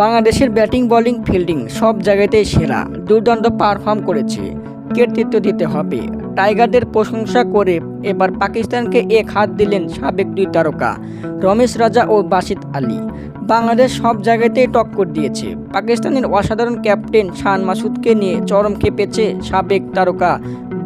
বাংলাদেশের batting, bowling, fielding সব জায়গাতেই সেরা, দুর্দান্ত পারফর্ম করেছে। কৃতিত্ব দিতে হবে। টাইগারদের প্রশংসা করে এবার পাকিস্তানকে এক হাত দিলেন সাবেক দুই তারকা রমেশ রাজা ও বাসিত আলী। বাংলাদেশ সব জায়গাতেই টক্কর দিয়েছে। পাকিস্তানের অসাধারণ ক্যাপ্টেন শান মাসুদকে নিয়ে চরম খেপেছে সাবেক তারকা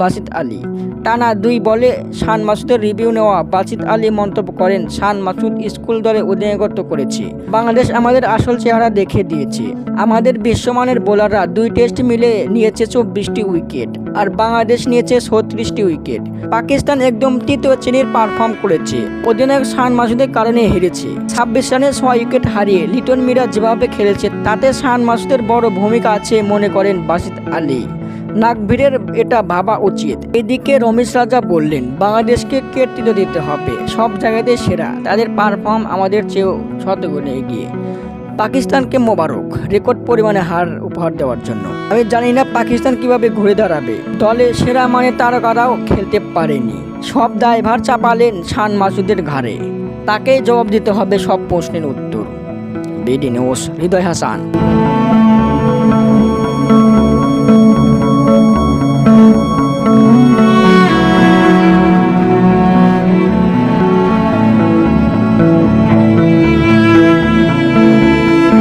বাসিত আলী। টানা দুই বলে শান মাসুদের রিভিউ নেওয়া বাসিত আলী মন্তব্য করেন, শান মাসুদ স্কুল দলে অধিনায়কত্ব করেছে। বাংলাদেশ আমাদের আসল চেহারা দেখে দিয়েছে। আমাদের বিশ্বমানের বোলাররা দুই টেস্ট মিলে নিয়েছে চব্বিশটি উইকেট, আর বাংলাদেশ নিয়েছে ছত্রিশটি উইকেট। পাকিস্তান একদম তৃতীয় শ্রেণির পারফর্ম করেছে। অধিনায়ক শান মাসুদের কারণে হেরেছে। ছাব্বিশ রানে ছয় উইকেট হারিয়ে লিটন মিরা যেভাবে খেলেছে, তাতে শান মাসুদের বড় ভূমিকা আছে মনে করেন বাসিত আলী। নাগভীরের এটা ভাবা উচিত। এদিকে রমেশ রাজা বললেন, বাংলাদেশকে কৃতিত্ব দিতে হবে। সব জায়গাতে সেরা। তাদের পারফর্ম আমাদের চেয়েও শতগুণে এগিয়ে। পাকিস্তানকে মোবারক রেকর্ড পরিমাণে হার উপহার দেওয়ার জন্য। আমি জানি না পাকিস্তান কীভাবে ঘুরে দাঁড়াবে। দলে সেরা মানে তারকারাও খেলতে পারেনি। সব দায়ভার চাপালেন শান মাসুদের ঘাড়ে। তাকে জবাব দিতে হবে সব প্রশ্নের উত্তর। BD news, Hridoy Hasan.